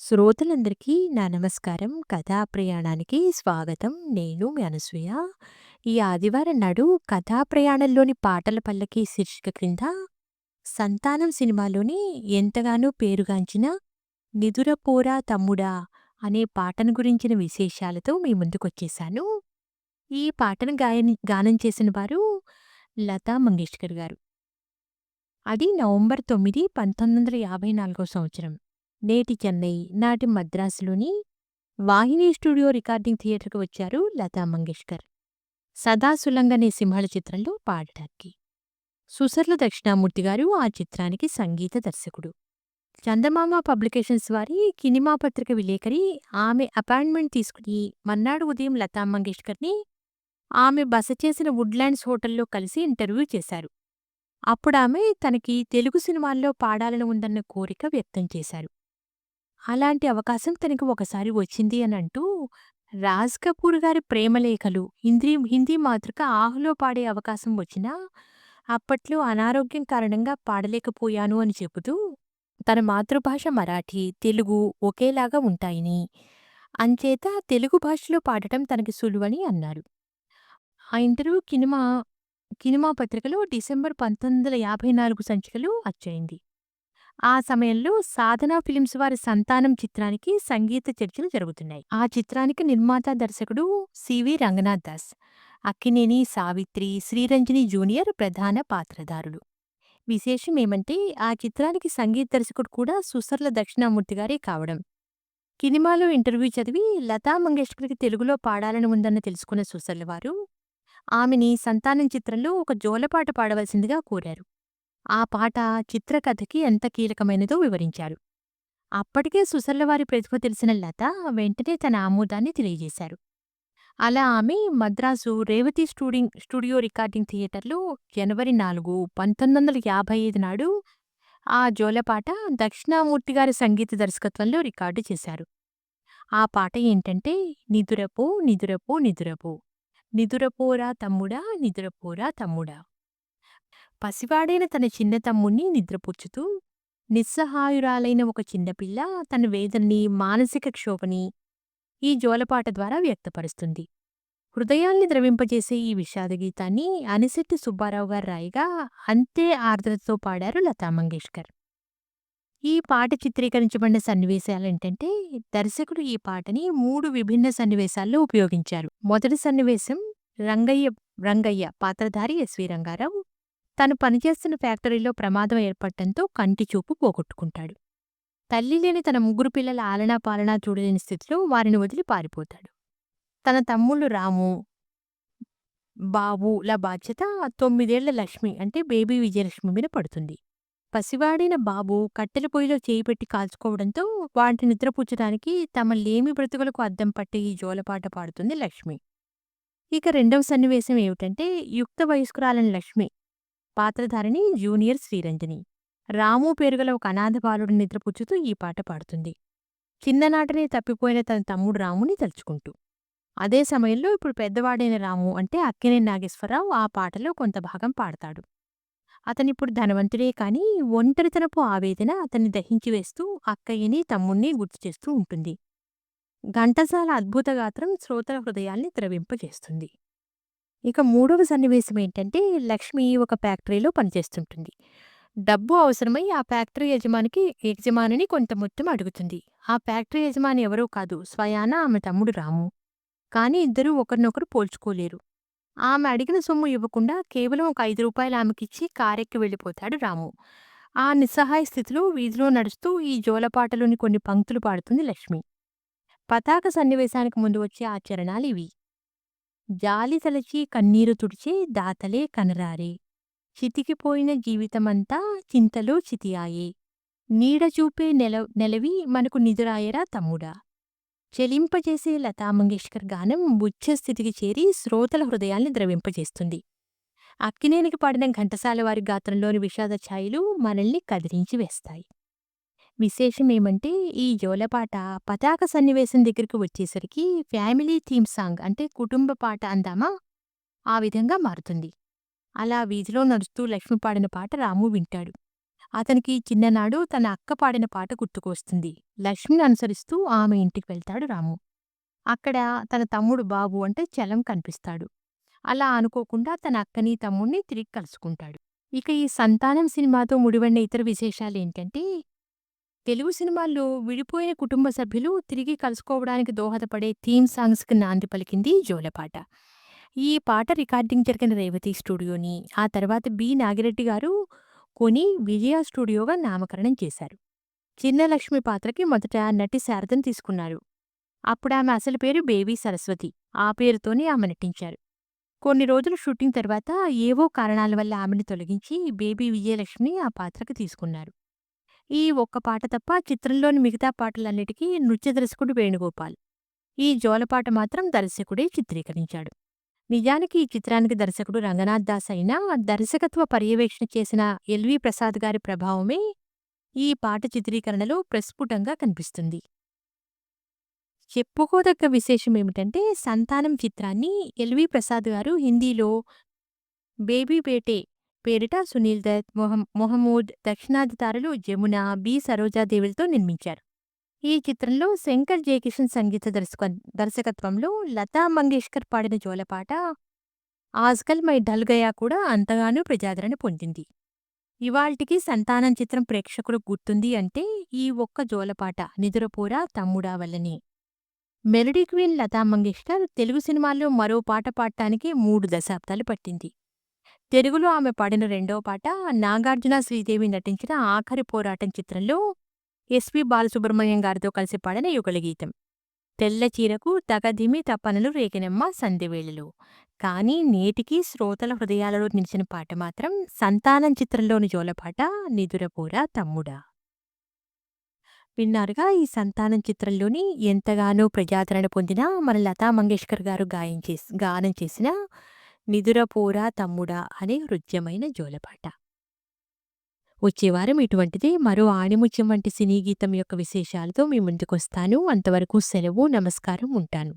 శ్రోతలందరికీ నా నమస్కారం. కథా ప్రయాణానికి స్వాగతం. నేను మీ అనసూయ. ఈ ఆదివారం నాడు కథా ప్రయాణంలోని పాటల పల్లకి శీర్షిక క్రింద 'సంతానం' సినిమాలోని ఎంతగానో పేరుగాంచిన 'నిదురపోరా తమ్ముడా' అనే పాటను గురించిన విశేషాలతో మీ ముందుకొచ్చేశాను. ఈ పాటను గాయని గానం చేసిన వారు లతా మంగేష్కర్ గారు. అది నవంబర్ 9, 1954 సంవత్సరం. నేటి చెన్నై, నాటి మద్రాసులోని వాహిని స్టూడియో రికార్డింగ్ థియేటర్కు వచ్చారు లతా మంగేష్కర్. 'సదా సులంగనే సింహళ చిత్రంలో పాడటానికి. సుసర్ల దక్షిణామూర్తి గారు ఆ చిత్రానికి సంగీత దర్శకుడు. చందమామ పబ్లికేషన్స్ వారి కినిమా పత్రిక విలేకరి ఆమె అపాయింట్మెంట్ తీసుకుని మన్నాడు ఉదయం లతా మంగేష్కర్‌ని ఆమె బస చేసిన వుడ్‌లాండ్స్ హోటల్లో కలిసి ఇంటర్వ్యూ చేశారు. అప్పుడామె తనకి తెలుగు సినిమాల్లో పాడాలని ఉందన్న కోరిక వ్యక్తం చేశారు. అలాంటి అవకాశం తనకు ఒకసారి వచ్చింది అని అంటూ రాజ్ కపూర్ గారి ప్రేమలేఖలు హిందీ హిందీ మాతృక 'ఆహ్'లో పాడే అవకాశం వచ్చినా అప్పట్లో అనారోగ్యం కారణంగా పాడలేకపోయాను అని చెబుతూ తన మాతృభాష మరాఠీ, తెలుగు ఒకేలాగా ఉంటాయని, అంచేత తెలుగు భాషలో పాడటం తనకి సులువని అన్నారు. ఆ ఇంటర్వ్యూ కినిమా కినిమా పత్రికలో డిసెంబర్ 1954 సంచికలో అచ్చయింది. ఆ సమయంలో సాధన ఫిలిమ్స్ వారి 'సంతానం' చిత్రానికి సంగీత చర్చలు జరుగుతున్నాయి. ఆ చిత్రానికి నిర్మాత, దర్శకుడు సివి రంగనాథ్ దాస్. అక్కినేని, సావిత్రి, శ్రీరంజని జూనియర్ ప్రధాన పాత్రధారులు. విశేషమేమంటే ఆ చిత్రానికి సంగీత దర్శకుడు కూడా సుసర్ల దక్షిణామూర్తి గారే కావడం. కినిమాలో ఇంటర్వ్యూ చదివి లతా మంగేష్కర్‌కి తెలుగులో పాడాలని ఉందన్న తెలుసుకున్న సుసర్ల వారు ఆమెని 'సంతానం' చిత్రంలో ఒక జోలపాట పాడవలసిందిగా కోరారు. ఆ పాట చిత్రకథకి ఎంత కీలకమైనదో వివరించారు. అప్పటికే సుసర్లవారి ప్రతిభ తెలిసిన లత వెంటనే తన ఆమోదాన్ని తెలియజేశారు. అలా ఆమె మద్రాసు రేవతి స్టూడింగ్ స్టూడియో రికార్డింగ్ థియేటర్‌లో జనవరి 4, 1955 నాడు ఆ జోలపాట దక్షిణామూర్తి గారి సంగీత దర్శకత్వంలో రికార్డు చేశారు. ఆ పాట ఏంటంటే 'నిదురపో నిదురపో నిదురపో నిదురపోరా తమ్ముడా నిదురపోరా తమ్ముడా' పసివాడైన తన చిన్న తమ్ముణ్ణి నిద్రపుచ్చుతూ నిస్సహాయురాలైన ఒక చిన్నపిల్ల తన వేదనని, మానసిక క్షోభని ఈ జోలపాట ద్వారా వ్యక్తపరుస్తుంది. హృదయాల్ని ద్రవింపజేసే ఈ విషాద గీతాన్ని అనిశెట్టి సుబ్బారావు గారు రాయిగా అంతే ఆర్ద్రతతో పాడారు లతా మంగేష్కర్. ఈ పాట చిత్రీకరించబడిన సన్నివేశాలేంటంటే దర్శకుడు ఈ పాటని మూడు విభిన్న సన్నివేశాల్లో ఉపయోగించారు. మొదటి సన్నివేశం రంగయ్య రంగయ్య పాత్రధారి ఎస్వి రంగారావు తను పనిచేస్తున్న ఫ్యాక్టరీలో ప్రమాదం ఏర్పడటంతో కంటి చూపు పోగొట్టుకుంటాడు. తల్లి లేని తన ముగ్గురు పిల్లల ఆలనా పాలనా చూడలేని స్థితిలో వారిని వదిలి పారిపోతాడు. తన తమ్ముళ్ళు రాము, బాబుల బాధ్యత తొమ్మిదేళ్ళ లక్ష్మి అంటే బేబీ విజయలక్ష్మి మీద పడుతుంది. పసివాడైన బాబు కట్టెల పొయ్యిలో చేయి పెట్టి కాల్చుకోవడంతో వాటిని నిద్రపుచ్చడానికి తమ లేమి బ్రతుకులకు అద్దం పట్టే ఈ జోలపాట పాడుతుంది లక్ష్మి. ఇక రెండవ సన్నివేశం ఏమిటంటే యుక్త వయస్కురాలైన లక్ష్మి పాత్రధారిణి జూనియర్ శ్రీరంజని. రాము పేరుగల ఒక అనాథ బాలుడు నిద్రపుచ్చుతూ ఈ పాట పాడుతుంది. చిన్ననాటనే తప్పిపోయిన తన తమ్ముడు రాముని తలుచుకుంటూ. అదే సమయంలో ఇప్పుడు పెద్దవాడైన రాము అంటే అక్కినేని నాగేశ్వరరావు ఆ పాటలో కొంత భాగం పాడతాడు. అతనిప్పుడు ధనవంతుడే కానీ ఒంటరితనపు ఆవేదన అతన్ని దహించివేస్తూ అక్కయ్యని, తమ్ముణ్ణి గుర్తు చేస్తూ ఉంటుంది. ఘంటసాల అద్భుత గాత్రం శ్రోతల హృదయాల్ని ద్రవింపజేస్తుంది. ఇక మూడవ సన్నివేశం ఏంటంటే లక్ష్మి ఒక ఫ్యాక్టరీలో పనిచేస్తుంటుంది. డబ్బు అవసరమై ఆ ఫ్యాక్టరీ యజమానికి యజమానిని కొంత మొత్తం అడుగుతుంది. ఆ ఫ్యాక్టరీ యజమాని ఎవరో కాదు స్వయాన ఆమె తమ్ముడు రాము. కానీ ఇద్దరూ ఒకరినొకరు పోల్చుకోలేరు. ఆమె అడిగిన సొమ్ము ఇవ్వకుండా కేవలం ఒక ఐదు రూపాయలు ఆమెకిచ్చి కారెక్కి వెళ్ళిపోతాడు రాము. ఆ నిస్సహాయ స్థితిలో వీధిలో నడుస్తూ ఈ జోలపాటలోని కొన్ని పంక్తులు పాడుతుంది లక్ష్మి. పతాక సన్నివేశానికి ముందు వచ్చే ఆ ఇవి జాలి తలచి కన్నీరు తుడిచే దాతలే కనరారే చితికిపోయిన జీవితమంతా చింతలో చితియాయే నీడ చూపే నెల నెలవి మనకు నిదురాయరా తమ్ముడా చెలింపజేసే లతా మంగేష్కర్ గానం ఉచ్ఛ చేరి శ్రోతల హృదయాల్ని ద్రవింపజేస్తుంది. అక్కినేనికి పాడిన ఘంటసాల వారి గాత్రంలోని విషాద ఛాయలు మనల్ని కదిలించి వేస్తాయి. విశేషమేమంటే ఈ జోలపాట పతాక సన్నివేశం దగ్గరికి వచ్చేసరికి ఫ్యామిలీ థీమ్ సాంగ్ అంటే కుటుంబ పాట అందామా ఆ విధంగా మారుతుంది. అలా వీధిలో నడుస్తూ లక్ష్మి పాడిన పాట రాము వింటాడు. అతనికి చిన్ననాడు తన అక్క పాడిన పాట గుర్తుకొస్తుంది. లక్ష్మిని అనుసరిస్తూ ఆమె ఇంటికి వెళ్తాడు రాము. అక్కడ తన తమ్ముడు బాబు అంటే చలం కనిపిస్తాడు. అలా అనుకోకుండా తన అక్కని, తమ్ముడిని తిరిగి కలుసుకుంటాడు. ఇక ఈ 'సంతానం' సినిమాతో ముడివడిన ఇతర విశేషాలేంటంటే, తెలుగు సినిమాల్లో విడిపోయిన కుటుంబ సభ్యులు తిరిగి కలుసుకోవడానికి దోహదపడే థీమ్ సాంగ్స్‌కి నాంది పలికింది జోలపాట. ఈ పాట రికార్డింగ్ జరిగిన రేవతి స్టూడియోని, ఆ తర్వాత బి. నాగిరెడ్డి గారు కొని విజయ స్టూడియోగా నామకరణం చేశారు. చిన్న లక్ష్మి పాత్రకి మొదట నటి శారదను తీసుకున్నారు. అప్పుడామె అసలు పేరు బేబీ సరస్వతి. ఆ పేరుతోనే ఆమె నటించారు. కొన్ని రోజులు షూటింగ్ తర్వాత ఏవో కారణాల వల్ల ఆమెను తొలగించి బేబీ విజయలక్ష్మిని ఆ పాత్రకు తీసుకున్నారు. ఈ ఒక్క పాట తప్ప చిత్రంలోని మిగతా పాటలన్నిటికీ నృత్య దర్శకుడు వేణుగోపాల్. ఈ జోలపాట మాత్రం దర్శకుడే చిత్రీకరించాడు. నిజానికి ఈ చిత్రానికి దర్శకుడు రంగనాథ్ దాస్ అయినా దర్శకత్వ పర్యవేక్షణ చేసిన ఎల్వి ప్రసాద్ గారి ప్రభావమే ఈ పాట చిత్రీకరణలో ప్రస్ఫుటంగా కనిపిస్తుంది. చెప్పుకోదగ్గ విశేషమేమిటంటే 'సంతానం' చిత్రాన్ని ఎల్వి ప్రసాద్ గారు హిందీలో 'బేబీ బేటే' పేరిట సునీల్ దత్, మొహం మొహమూద్, దక్షిణాది తారలు జమున, బి. సరోజాదేవులతో నిర్మించారు. ఈ చిత్రంలో శంకర్ జయకిషన్ సంగీత దర్శక దర్శకత్వంలో లతా మంగేష్కర్ పాడిన జోలపాట 'ఆజ్కల్ మై ఢల్ గయా' కూడా అంతగానూ ప్రజాదరణ పొందింది. ఇవాల్టికి 'సంతానం' చిత్రం ప్రేక్షకులు గుర్తుంది అంటే ఈ ఒక్క జోలపాట 'నిదురపోరా తమ్ముడా' వల్లనే. మెలడీ క్వీన్ లతా మంగేష్కర్ తెలుగు సినిమాల్లో మరో పాట పాడటానికి మూడు దశాబ్దాలు పట్టింది. తెలుగులో ఆమె పాడిన రెండో పాట నాగార్జున, శ్రీదేవి నటించిన 'ఆఖరి పోరాటం' చిత్రంలో ఎస్పి బాలసుబ్రహ్మణ్యం గారితో కలిసి పాడిన యుగళగీతం. తెల్ల చీరకు తగదిమి తపనలు రేగినమ్మ సంధివేళలు కానీ నేటికీ శ్రోతల హృదయాలలో నిలిచిన పాట మాత్రం 'సంతానం' చిత్రంలోని జోలపాట 'నిదురపోరా తమ్ముడా'. విన్నారుగా ఈ 'సంతానం' చిత్రంలోని ఎంతగానో ప్రజాదరణ పొందిన మన లతా మంగేష్కర్ గారు గాయం చేసి గానం చేసిన 'నిదురపోరా తమ్ముడా' అనే హృద్యమైన జోలపాట. వచ్చేవారం ఇటువంటిది మరో ఆణిముత్యం వంటి సినీ గీతం యొక్క విశేషాలతో మీ ముందుకొస్తాను. అంతవరకు సెలవు. నమస్కారం. ఉంటాను.